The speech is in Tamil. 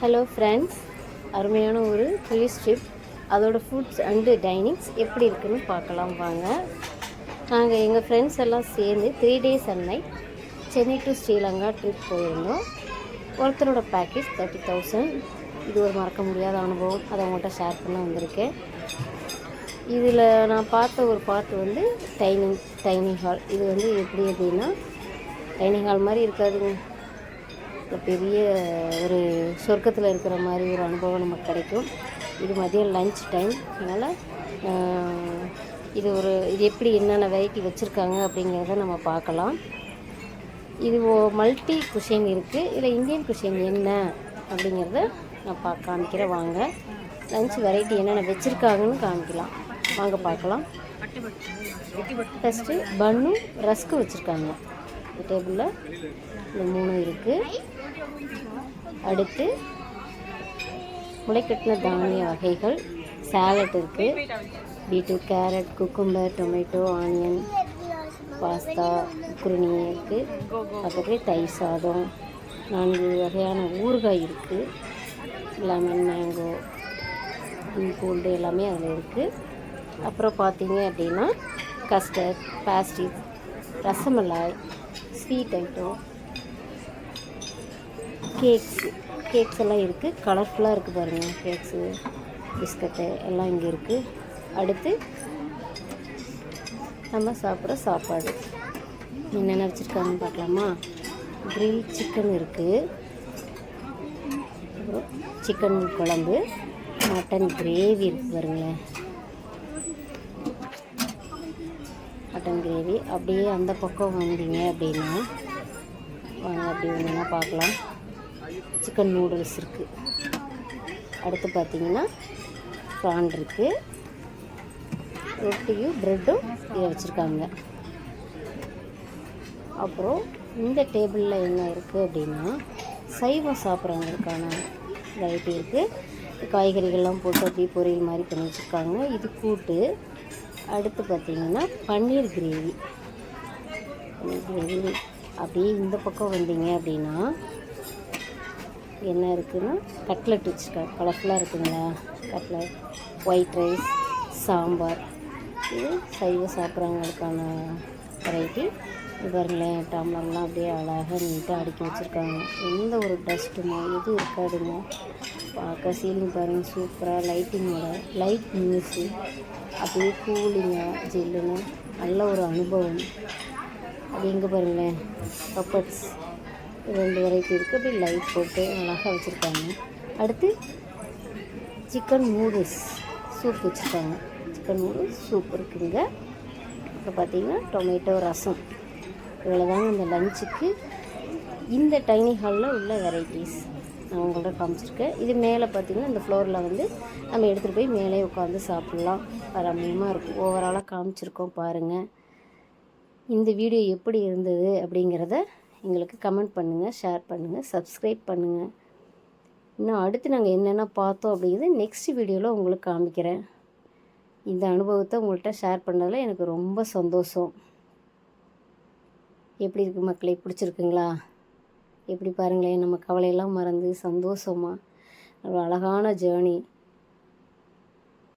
ஹலோ ஃப்ரெண்ட்ஸ் அருமையான ஒரு டூரிஸ்ட் ஸ்ட்ரிப் அதோடய ஃபுட்ஸ் அண்டு டைனிங்ஸ் எப்படி இருக்குன்னு பார்க்கலாம் வாங்க. நாங்கள் எங்கள் ஃப்ரெண்ட்ஸ் எல்லாம் சேர்ந்து three days and night Chennai to Sri Lanka trip போயிருந்தோம். ஒருத்தரோட பேக்கேஜ் தேர்ட்டி தௌசண்ட் இது ஒரு மறக்க முடியாத அனுபவம். அதை உங்கள்கிட்ட ஷேர் பண்ண வந்திருக்கேன். இதில் நான் பார்த்த ஒரு பாட்டு வந்து டைனிங் டைனிங் ஹால் இது வந்து எப்படி அப்படின்னா டைனிங் ஹால் மாதிரி இருக்காதுங்க. பெரிய ஒரு சொர்க்கத்தில் இருக்கிற மாதிரி ஒரு அனுபவம் நமக்கு கிடைக்கும். இது மதியம் லஞ்ச் டைம் அதனால் இது ஒரு இது எப்படி என்னென்ன வெரைட்டி வச்சுருக்காங்க அப்படிங்கிறத நம்ம பார்க்கலாம். இது மல்டி குஷின் இருக்குது இதில் இந்தியன் குஷின் என்ன அப்படிங்கிறத நான் பா காமிக்கிறேன். வாங்க. லஞ்ச் வெரைட்டி என்னென்ன வச்சுருக்காங்கன்னு காமிக்கலாம். வாங்க பார்க்கலாம். ஃபஸ்ட்டு பன்னும் ரஸ்க்கு வச்சுருக்காங்க. இந்த டேபிளில் இந்த மூணு இருக்குது அடுத்து முளைக்கட்டின தானிய வகைகள். சேலட் இருக்குது beetroot carrot cucumber tomato onion pasta குருணி இருக்குது பக்கத்துலேயே தயிர் சாதம். நான்கு வகையான ஊறுகாய் இருக்குது லெமன் மேங்கோ பூண்டு எல்லாமே அதில் இருக்குது அப்புறம் பார்த்தீங்க அப்படின்னா custard pastry rasmalai sweet item cakes cakes எல்லாம் இருக்குது கலர்ஃபுல்லாக இருக்குது பாருங்கள் கேக்ஸு பிஸ்கட்டு எல்லாம் இங்கே இருக்குது அடுத்து நம்ம சாப்பிட்ற சாப்பாடு. என்னென்ன வச்சுருக்காங்கன்னு பார்க்கலாமா? க்ரில் சிக்கன் இருக்குது அப்புறம் சிக்கன் குழம்பு மட்டன் கிரேவி இருக்குது பாருங்களேன். Mutton gravy. அப்படியே அந்த பக்கம் வந்தீங்க அப்படின்னா வாங்க அப்படி ஒன்றுனா பார்க்கலாம். சிக்கன் நூடுல்ஸ் இருக்குது அடுத்து பார்த்தீங்கன்னா ப்ரான் இருக்குது ரொட்டியும் ப்ரெட்டும் இதை வச்சுருக்காங்க. அப்புறம் இந்த டேபிளில் என்ன இருக்குது அப்படின்னா சைவம் சாப்பிட்றவங்களுக்கான வெரைட்டி இருக்குது காய்கறிகள்லாம் போட்டு அப்படியே பொரியல் மாதிரி பண்ணி வச்சுருக்காங்க. இது கூட்டு அடுத்து பார்த்திங்கன்னா பன்னீர் கிரேவி. பன்னீர் கிரேவி. அப்படியே இந்த பக்கம் வந்தீங்க அப்படின்னா என்ன இருக்குன்னா கட்லெட் வச்சுருக்கேன் கலர்ஃபுல்லாக இருக்குங்களா? Cutlet white rice sambar. இது சைவ சாப்பிட்றவங்களுக்கான வெரைட்டி இது பாருங்களேன் டம்ளர்லாம் அப்படியே அழகாக நீட்டாக அடுக்கி வச்சுருக்காங்க. எந்த ஒரு டஸ்ட்டுமோ எதுவும் இருக்காதுங்க. பார்க்க சீலிங் பாருங்கள் சூப்பராக லைட்டிங்கோட லைட் மியூசிக் அப்படியே கூலிங்காக ஜில்லுன்னு. நல்ல ஒரு அனுபவம். அது எங்கே பாருங்களேன் பப்பட்ஸ் ரெண்டு வெரைட்டி இருக்குது அப்படி லைட் போட்டு அழகாக வச்சுருக்காங்க. அடுத்து சிக்கன் நூடுல்ஸ் சூப் வச்சுருக்காங்க. சிக்கன் நூடுல்ஸ் சூப் இருக்குங்க. அப்புறம் பார்த்திங்கன்னா டொமேட்டோ ரசம். இவ்வளோதாங்க இந்த லஞ்சுக்கு இந்த டைனிங் ஹாலில் உள்ள வெரைட்டிஸ் நான் உங்கள்கிட்ட காமிச்சிருக்கேன். இது மேலே பார்த்தீங்கன்னா இந்த ஃப்ளோரில் வந்து நம்ம எடுத்துகிட்டு போய் மேலே உட்காந்து சாப்பிட்லாம். ரம்மியமாக இருக்கும். ஓவராலாக காமிச்சிருக்கோம் பாருங்கள் இந்த வீடியோ எப்படி இருந்தது அப்படிங்கிறத எங்களுக்கு கமெண்ட் பண்ணுங்கள் ஷேர் பண்ணுங்கள் சப்ஸ்கிரைப் பண்ணுங்கள் இன்னும் அடுத்து நாங்கள் என்னென்ன பார்த்தோம் அப்படிங்கிறது நெக்ஸ்ட் வீடியோவில் உங்களுக்கு காமிக்கிறேன். இந்த அனுபவத்தை உங்கள்கிட்ட ஷேர் பண்ணதில் எனக்கு ரொம்ப சந்தோஷம். எப்படி இருக்குது மக்களே? பிடிச்சிருக்குங்களா? எப்படி பாருங்களேன் நம்ம கவலையெல்லாம் மறந்து சந்தோஷமாக ஒரு அழகான ஜேர்னி